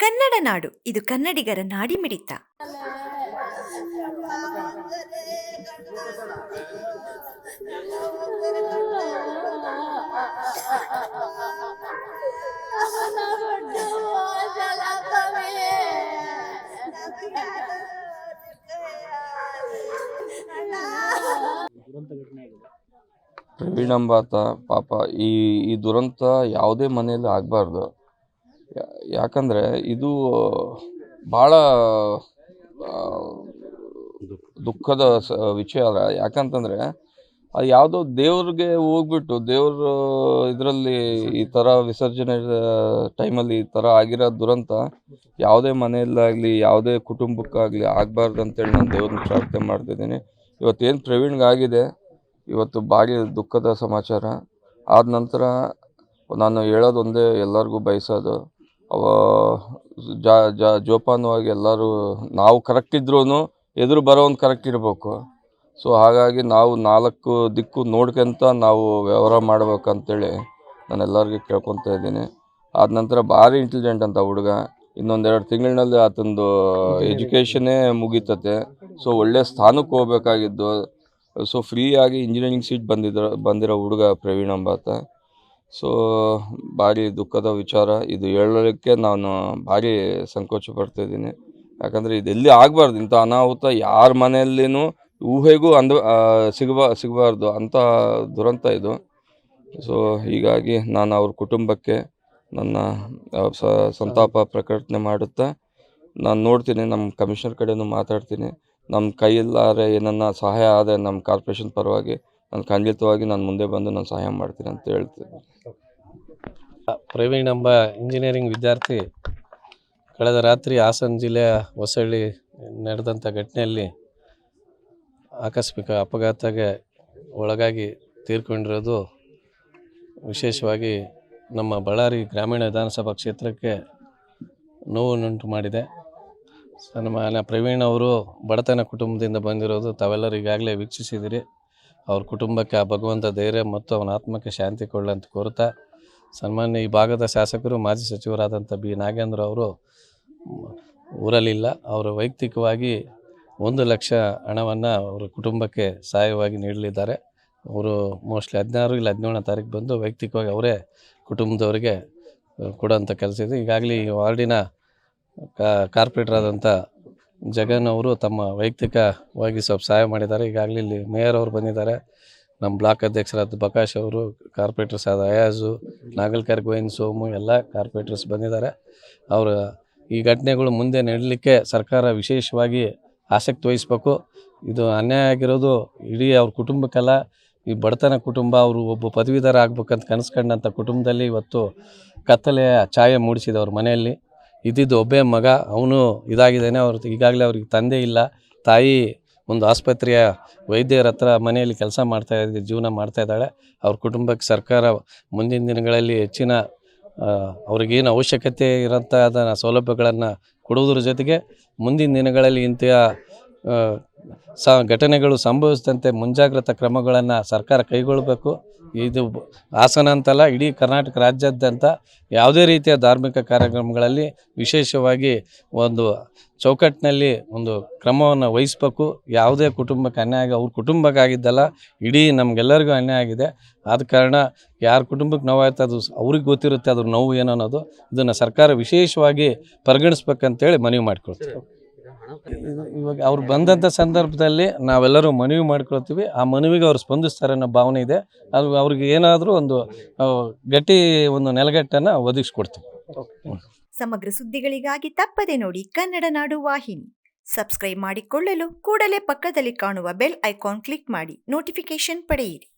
ಕನ್ನಡ ನಾಡು ಇದು ಕನ್ನಡಿಗರ ನಾಡಿ ಮಿಡಿತ ಪ್ರವೀಣಂಬಾತ ಪಾಪ ಈ ಈ ದುರಂತ ಯಾವುದೇ ಮನೆಯಲ್ಲಿ ಆಗಬಾರ್ದು. ಯಾಕಂದರೆ ಇದು ಭಾಳ ದುಃಖದ ಸ ವಿಚಾರ ಯಾಕಂತಂದರೆ ಅದು ಯಾವುದೋ ದೇವ್ರಿಗೆ ಹೋಗ್ಬಿಟ್ಟು, ದೇವರು ಇದರಲ್ಲಿ ಈ ಥರ ವಿಸರ್ಜನೆ ಟೈಮಲ್ಲಿ ಈ ಥರ ಆಗಿರೋ ದುರಂತ ಯಾವುದೇ ಮನೆಯಲ್ಲಾಗಲಿ, ಯಾವುದೇ ಕುಟುಂಬಕ್ಕಾಗಲಿ ಆಗಬಾರ್ದು ಅಂತೇಳಿ ನಾನು ದೇವ್ರನ್ನ ಪ್ರಾರ್ಥನೆ ಮಾಡ್ತಿದ್ದೀನಿ. ಇವತ್ತೇನು ಪ್ರವೀಣ್ಗಾಗಿದೆ, ಇವತ್ತು ಭಾರಿ ದುಃಖದ ಸಮಾಚಾರ. ಆದ ನಂತರ ನಾನು ಹೇಳೋದೊಂದೇ ಎಲ್ಲರಿಗೂ ಬಯಸೋದು ಜಾ ಜಾ, ಜೋಪಾನವಾಗಿ ಎಲ್ಲರೂ ನಾವು ಕರೆಕ್ಟ್ ಇದ್ರೂ ಎದುರು ಬರೋನು ಕರೆಕ್ಟ್ ಇರಬೇಕು ಸೊ ಹಾಗಾಗಿ ನಾವು ನಾಲ್ಕು ದಿಕ್ಕು ನೋಡ್ಕೊಂತ ನಾವು ವ್ಯವಹಾರ ಮಾಡ್ಬೇಕಂತೇಳಿ ನಾನು ಎಲ್ಲರಿಗೂ ಕೇಳ್ಕೊತಾ ಇದ್ದೀನಿ. ಆದ ನಂತರ ಭಾರಿ ಇಂಟೆಲಿಜೆಂಟ್ ಅಂತ ಹುಡುಗ. ಇನ್ನೊಂದೆರಡು ತಿಂಗಳಿನಲ್ಲಿ ಆತಂದು ಎಜುಕೇಷನೇ ಮುಗೀತತೆ. ಸೊ ಒಳ್ಳೆ ಸ್ಥಾನಕ್ಕೆ ಹೋಗ್ಬೇಕಾಗಿದ್ದು. ಸೊ ಫ್ರೀಯಾಗಿ ಇಂಜಿನಿಯರಿಂಗ್ ಸೀಟ್ ಬಂದಿದ್ದ ಬಂದಿರೋ ಹುಡುಗ ಪ್ರವೀಣ್ ಅಂಬಾತ. ಸೊ, ಭಾರಿ ದುಃಖದ ವಿಚಾರ. ಇದು ಹೇಳಲಿಕ್ಕೆ ನಾನು ಭಾರಿ ಸಂಕೋಚ ಪಡ್ತಾ ಇದ್ದೀನಿ. ಯಾಕಂದರೆ ಇದೆಲ್ಲಿ ಆಗಬಾರ್ದು? ಇಂಥ ಅನಾಹುತ ಯಾರ ಮನೆಯಲ್ಲಿನೂ ಊಹೆಗೂ ಅಂದ ಸಿಗಬಾ, ಸಿಗಬಾರ್ದು. ಅಂಥ ದುರಂತ ಇದು. ಸೊ, ಹೀಗಾಗಿ ನಾನು ಅವ್ರ ಕುಟುಂಬಕ್ಕೆ ನನ್ನ ಸಂತಾಪ ಪ್ರಕಟಣೆ ಮಾಡುತ್ತಾ, ನಾನು ನೋಡ್ತೀನಿ ನಮ್ಮ ಕಮಿಷನರ್ ಕಡೆಯೂ ಮಾತಾಡ್ತೀನಿ. ನಮ್ಮ ಕೈಯಲ್ಲಾರೆ ಏನನ್ನ ಸಹಾಯ ಆದರೆ ನಮ್ಮ ಕಾರ್ಪೊರೇಷನ್ ಪರವಾಗಿ ನಾನು ಖಂಡಿತವಾಗಿ ನಾನು ಮುಂದೆ ಬಂದು ನಾನು ಸಹಾಯ ಮಾಡ್ತೀನಿ ಅಂತ ಹೇಳ್ತೀನಿ. ಪ್ರವೀಣ್ ಎಂಬ ಇಂಜಿನಿಯರಿಂಗ್ ವಿದ್ಯಾರ್ಥಿ, ಕಳೆದ ರಾತ್ರಿ ಹಾಸನ ಜಿಲ್ಲೆಯ ಹೊಸಳ್ಳಿ ನಡೆದಂಥ ಘಟನೆಯಲ್ಲಿ ಆಕಸ್ಮಿಕ ಅಪಘಾತಕ್ಕೆ ಒಳಗಾಗಿ ತೀರ್ಕೊಂಡಿರೋದು ವಿಶೇಷವಾಗಿ ನಮ್ಮ ಬಳ್ಳಾರಿ ಗ್ರಾಮೀಣ ವಿಧಾನಸಭಾ ಕ್ಷೇತ್ರಕ್ಕೆ ನೋವನ್ನುಂಟು ಮಾಡಿದೆ. ಸನ್ಮಾನ್ಯ ಪ್ರವೀಣ್ ಅವರು ಬಡತನ ಕುಟುಂಬದಿಂದ ಬಂದಿರೋದು ತಾವೆಲ್ಲರೂ ಈಗಾಗಲೇ ವೀಕ್ಷಿಸಿದಿರಿ ಅವ್ರ ಕುಟುಂಬಕ್ಕೆ ಆ ಭಗವಂತ ಧೈರ್ಯ ಮತ್ತು ಅವನ ಆತ್ಮಕ್ಕೆ ಶಾಂತಿ ಕೊಡಲಂತ ಕೋರುತ್ತಾ, ಸನ್ಮಾನ್ಯ ಈ ಭಾಗದ ಶಾಸಕರು, ಮಾಜಿ ಸಚಿವರಾದಂಥ ಬಿ. ನಾಗೇಂದ್ರ ಅವರು, ಊರಲ್ಲಿಲ್ಲ, ಅವರು ವೈಯಕ್ತಿಕವಾಗಿ ಒಂದು ಲಕ್ಷ ಹಣವನ್ನು ಅವರ ಕುಟುಂಬಕ್ಕೆ ಸಹಾಯವಾಗಿ ನೀಡಲಿದ್ದಾರೆ. ಅವರು ಮೋಸ್ಟ್ಲಿ ಹದಿನಾರು ಇಲ್ಲ ಹದಿನೇಳನೇ ತಾರೀಕು ಬಂದು ವೈಯಕ್ತಿಕವಾಗಿ ಅವರೇ ಕುಟುಂಬದವರಿಗೆ ಕೊಡೋಂಥ ಕೆಲಸ ಇದೆ. ಈಗಾಗಲೇ ಈ ವಾರ್ಡಿನ ಕಾರ್ಪೊರೇಟರ್ ಆದಂಥ ಜಗನ್ ಅವರು ತಮ್ಮ ವೈಯಕ್ತಿಕವಾಗಿ ಸ್ವಲ್ಪ ಸಹಾಯ ಮಾಡಿದ್ದಾರೆ. ಈಗಾಗಲೇ ಇಲ್ಲಿ ಮೇಯರ್ ಅವರು ಬಂದಿದ್ದಾರೆ. ನಮ್ಮ ಬ್ಲಾಕ್ ಅಧ್ಯಕ್ಷರಾದ ಬಕಾಶ್ ಅವರು, ಕಾರ್ಪೊರೇಟರ್ಸ್ ಆದ ಅಯಾಜು, ನಾಗಲ್ಕರ್, ಗೋವಿಂದ್, ಸೋಮು ಎಲ್ಲ ಕಾರ್ಪೊರೇಟರ್ಸ್ ಬಂದಿದ್ದಾರೆ. ಅವರು ಈ ಘಟನೆಗಳು ಮುಂದೆ ನಡೀಲಿಕ್ಕೆ ಸರ್ಕಾರ ವಿಶೇಷವಾಗಿ ಆಸಕ್ತಿ ವಹಿಸಬೇಕು. ಇದು ಅನ್ಯಾಯ ಆಗಿರೋದು ಇಡೀ ಅವ್ರ ಕುಟುಂಬಕ್ಕೆಲ್ಲ. ಈ ಬಡತನ ಕುಟುಂಬ, ಅವರು ಒಬ್ಬ ಪದವೀಧರ ಆಗ್ಬೇಕಂತ ಕನಸ್ಕೊಂಡಂಥ ಕುಟುಂಬದಲ್ಲಿ ಇವತ್ತು ಕತ್ತಲೆಯ ಛಾಯೆ ಮೂಡಿಸಿದೆ ಅವ್ರ ಮನೆಯಲ್ಲಿ. ಇದ್ದಿದ್ದು ಒಬ್ಬೇ ಮಗ, ಅವನು ಇದಾಗಿದ್ದಾನೆ, ಅವ್ರ ಈಗಾಗಲೇ ಅವ್ರಿಗೆ ತಂದೆ ಇಲ್ಲ. ತಾಯಿ ಒಂದು ಆಸ್ಪತ್ರೆಯ ವೈದ್ಯರ ಹತ್ರ ಮನೆಯಲ್ಲಿ ಕೆಲಸ ಮಾಡ್ತಾ ಇದ್ದ, ಜೀವನ ಮಾಡ್ತಾ ಇದ್ದಾಳೆ. ಅವ್ರ ಕುಟುಂಬಕ್ಕೆ ಸರ್ಕಾರ ಮುಂದಿನ ದಿನಗಳಲ್ಲಿ ಹೆಚ್ಚಿನ ಅವ್ರಿಗೇನು ಅವಶ್ಯಕತೆ ಇರೋಂಥ ಸೌಲಭ್ಯಗಳನ್ನು ಕೊಡುವುದ್ರ ಜೊತೆಗೆ ಮುಂದಿನ ದಿನಗಳಲ್ಲಿ ಇಂತಹ ಸ ಘಟನೆಗಳು ಸಂಭವಿಸಿದಂತೆ ಮುಂಜಾಗ್ರತಾ ಕ್ರಮಗಳನ್ನು ಸರ್ಕಾರ ಕೈಗೊಳ್ಳಬೇಕು ಇದು ಹಾಸನ ಅಂತಲ್ಲ, ಇಡೀ ಕರ್ನಾಟಕ ರಾಜ್ಯಾದ್ಯಂತ ಯಾವುದೇ ರೀತಿಯ ಧಾರ್ಮಿಕ ಕಾರ್ಯಕ್ರಮಗಳಲ್ಲಿ ವಿಶೇಷವಾಗಿ ಒಂದು ಚೌಕಟ್ಟಿನಲ್ಲಿ ಒಂದು ಕ್ರಮವನ್ನು ವಹಿಸ್ಬೇಕು. ಯಾವುದೇ ಕುಟುಂಬಕ್ಕೆ ಅನ್ಯಾಯ ಆಗಿ, ಅವ್ರ ಕುಟುಂಬಕ್ಕಾಗಿದ್ದಲ್ಲ, ಇಡೀ ನಮಗೆಲ್ಲರಿಗೂ ಅನ್ಯಾಯ ಆಗಿದೆ. ಆದ ಕಾರಣ ಯಾರ ಕುಟುಂಬಕ್ಕೆ ನೋವಾಯ್ತು ಅದು ಅವ್ರಿಗೆ ಗೊತ್ತಿರುತ್ತೆ, ಅದ್ರ ನೋವು ಏನು ಅನ್ನೋದು. ಇದನ್ನು ಸರ್ಕಾರ ವಿಶೇಷವಾಗಿ ಪರಿಗಣಿಸ್ಬೇಕಂತೇಳಿ ಮನವಿ ಮಾಡ್ಕೊಳ್ತೀವಿ. ಇವಾಗ ಅವ್ರು ಬಂದಂಥ ಸಂದರ್ಭದಲ್ಲಿ ನಾವೆಲ್ಲರೂ ಮನವಿ ಮಾಡ್ಕೊಳ್ತೀವಿ. ಆ ಮನವಿಗೆ ಅವ್ರು ಸ್ಪಂದಿಸ್ತಾರೆ ಅನ್ನೋ ಭಾವನೆ ಇದೆ. ಅದು ಅವ್ರಿಗೆ ಏನಾದರೂ ಒಂದು ಗಟ್ಟಿ ಒಂದು ನೆಲಗಟ್ಟನ್ನು ಒದಗಿಸ್ಕೊಡ್ತೀವಿ. ಸಮಗ್ರ ಸುದ್ದಿಗಳಿಗಾಗಿ ತಪ್ಪದೆ ನೋಡಿ ಕನ್ನಡ ನಾಡು ವಾಹಿನಿ. ಸಬ್ಸ್ಕ್ರೈಬ್ ಮಾಡಿಕೊಳ್ಳಲು ಕೂಡಲೇ ಪಕ್ಕದಲ್ಲಿ ಕಾಣುವ ಬೆಲ್ ಐಕಾನ್ ಕ್ಲಿಕ್ ಮಾಡಿ. ನೋಟಿಫಿಕೇಶನ್ ಪಡೆಯಿರಿ.